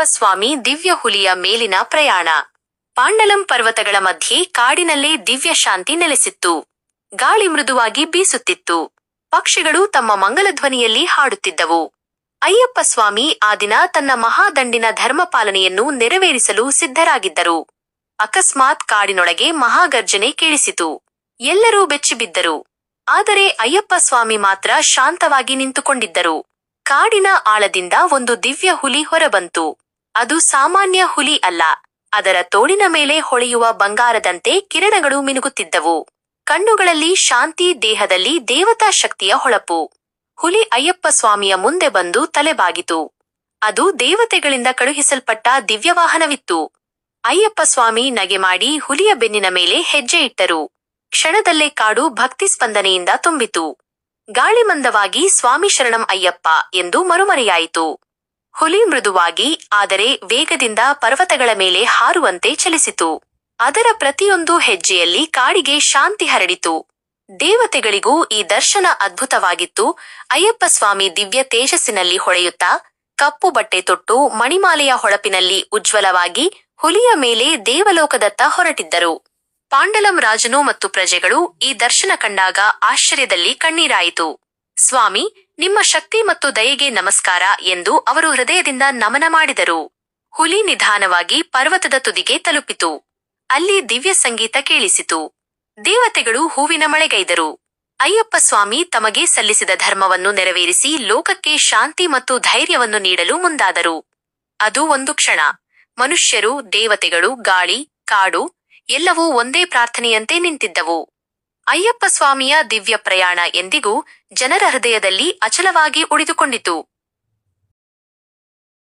ಅಯ್ಯಪ್ಪ ಸ್ವಾಮಿ ದಿವ್ಯ ಹುಲಿಯ ಮೇಲಿನ ಪ್ರಯಾಣ. ಪಾಂಡಲಂ ಪರ್ವತಗಳ ಮಧ್ಯೆ ಕಾಡಿನಲ್ಲೇ ದಿವ್ಯ ಶಾಂತಿ ನೆಲೆಸಿತ್ತು. ಗಾಳಿ ಮೃದುವಾಗಿ ಬೀಸುತ್ತಿತ್ತು. ಪಕ್ಷಿಗಳು ತಮ್ಮ ಮಂಗಲಧ್ವನಿಯಲ್ಲಿ ಹಾಡುತ್ತಿದ್ದವು. ಅಯ್ಯಪ್ಪ ಸ್ವಾಮಿ ಆ ದಿನ ತನ್ನ ಮಹಾದಂಡಿನ ಧರ್ಮಪಾಲನೆಯನ್ನು ನೆರವೇರಿಸಲು ಸಿದ್ಧರಾಗಿದ್ದರು. ಅಕಸ್ಮಾತ್ ಕಾಡಿನೊಳಗೆ ಮಹಾಗರ್ಜನೆ ಕೇಳಿಸಿತು. ಎಲ್ಲರೂ ಬೆಚ್ಚಿಬಿದ್ದರು. ಆದರೆ ಅಯ್ಯಪ್ಪ ಸ್ವಾಮಿ ಮಾತ್ರ ಶಾಂತವಾಗಿ ನಿಂತುಕೊಂಡಿದ್ದರು. ಕಾಡಿನ ಆಳದಿಂದ ಒಂದು ದಿವ್ಯ ಹುಲಿ ಹೊರಬಂತು. ಅದು ಸಾಮಾನ್ಯ ಹುಲಿ ಅಲ್ಲ. ಅದರ ತೋಳಿನ ಮೇಲೆ ಹೊಳೆಯುವ ಬಂಗಾರದಂತೆ ಕಿರಣಗಳು ಮಿನುಗುತ್ತಿದ್ದವು. ಕಣ್ಣುಗಳಲ್ಲಿ ಶಾಂತಿ ದೇಹದಲ್ಲಿ ದೇವತಾ ಶಕ್ತಿಯ ಹೊಳಪು. ಹುಲಿ ಅಯ್ಯಪ್ಪ ಸ್ವಾಮಿಯ ಮುಂದೆ ಬಂದು ತಲೆಬಾಗಿತು. ಅದು ದೇವತೆಗಳಿಂದ ಕಳುಹಿಸಲ್ಪಟ್ಟ ದಿವ್ಯವಾಹನವಿತ್ತು. ಅಯ್ಯಪ್ಪ ಸ್ವಾಮಿ ನಗೆ ಮಾಡಿ ಹುಲಿಯ ಬೆನ್ನಿನ ಮೇಲೆ ಹೆಜ್ಜೆ ಇಟ್ಟರು. ಕ್ಷಣದಲ್ಲೇ ಕಾಡು ಭಕ್ತಿ ಸ್ಪಂದನೆಯಿಂದ ತುಂಬಿತು. ಗಾಳಿ ಮಂದವಾಗಿ ಸ್ವಾಮಿ ಶರಣಂ ಅಯ್ಯಪ್ಪ ಎಂದು ಮರುಮರೆಯಾಯಿತು. ಹುಲಿ ಮೃದುವಾಗಿ, ಆದರೆ ವೇಗದಿಂದ ಪರ್ವತಗಳ ಮೇಲೆ ಹಾರುವಂತೆ ಚಲಿಸಿತು. ಅದರ ಪ್ರತಿಯೊಂದು ಹೆಜ್ಜೆಯಲ್ಲಿ ಕಾಡಿಗೆ ಶಾಂತಿ ಹರಡಿತು. ದೇವತೆಗಳಿಗೂ ಈ ದರ್ಶನ ಅದ್ಭುತವಾಗಿತ್ತು. ಅಯ್ಯಪ್ಪ ಸ್ವಾಮಿ ದಿವ್ಯ ತೇಜಸ್ಸಿನಲ್ಲಿ ಹೊಳೆಯುತ್ತಾ, ಕಪ್ಪು ಬಟ್ಟೆ ತೊಟ್ಟು ಮಣಿಮಾಲೆಯ ಹೊಳಪಿನಲ್ಲಿ ಉಜ್ವಲವಾಗಿ ಹುಲಿಯ ಮೇಲೆ ದೇವಲೋಕದತ್ತ ಹೊರಟಿದ್ದರು. ಪಾಂಡಲಂ ರಾಜನು ಮತ್ತು ಪ್ರಜೆಗಳು ಈ ದರ್ಶನ ಕಂಡಾಗ ಆಶ್ಚರ್ಯದಲ್ಲಿ ಕಣ್ಣೀರಾಯಿತು. ಸ್ವಾಮಿ ನಿಮ್ಮ ಶಕ್ತಿ ಮತ್ತು ದಯೆಗೆ ನಮಸ್ಕಾರ ಎಂದು ಅವರು ಹೃದಯದಿಂದ ನಮನ ಮಾಡಿದರು. ಹುಲಿ ನಿಧಾನವಾಗಿ ಪರ್ವತದ ತುದಿಗೆ ತಲುಪಿತು. ಅಲ್ಲಿ ದಿವ್ಯ ಸಂಗೀತ ಕೇಳಿಸಿತು. ದೇವತೆಗಳು ಹೂವಿನ ಮಳೆಗೈದರು. ಅಯ್ಯಪ್ಪ ಸ್ವಾಮಿ ತಮಗೆ ಸಲ್ಲಿಸಿದ ಧರ್ಮವನ್ನು ನೆರವೇರಿಸಿ ಲೋಕಕ್ಕೆ ಶಾಂತಿ ಮತ್ತು ಧೈರ್ಯವನ್ನು ನೀಡಲು ಮುಂದಾದರು. ಅದು ಒಂದು ಕ್ಷಣ. ಮನುಷ್ಯರು, ದೇವತೆಗಳು, ಗಾಳಿ, ಕಾಡು ಎಲ್ಲವೂ ಒಂದೇ ಪ್ರಾರ್ಥನೆಯಂತೆ ನಿಂತಿದ್ದವು. ಅಯ್ಯಪ್ಪ ಸ್ವಾಮಿಯ ದಿವ್ಯ ಪ್ರಯಾಣ ಎಂದಿಗೂ ಜನರ ಹೃದಯದಲ್ಲಿ ಅಚಲವಾಗಿ ಉಳಿದುಕೊಂಡಿತು.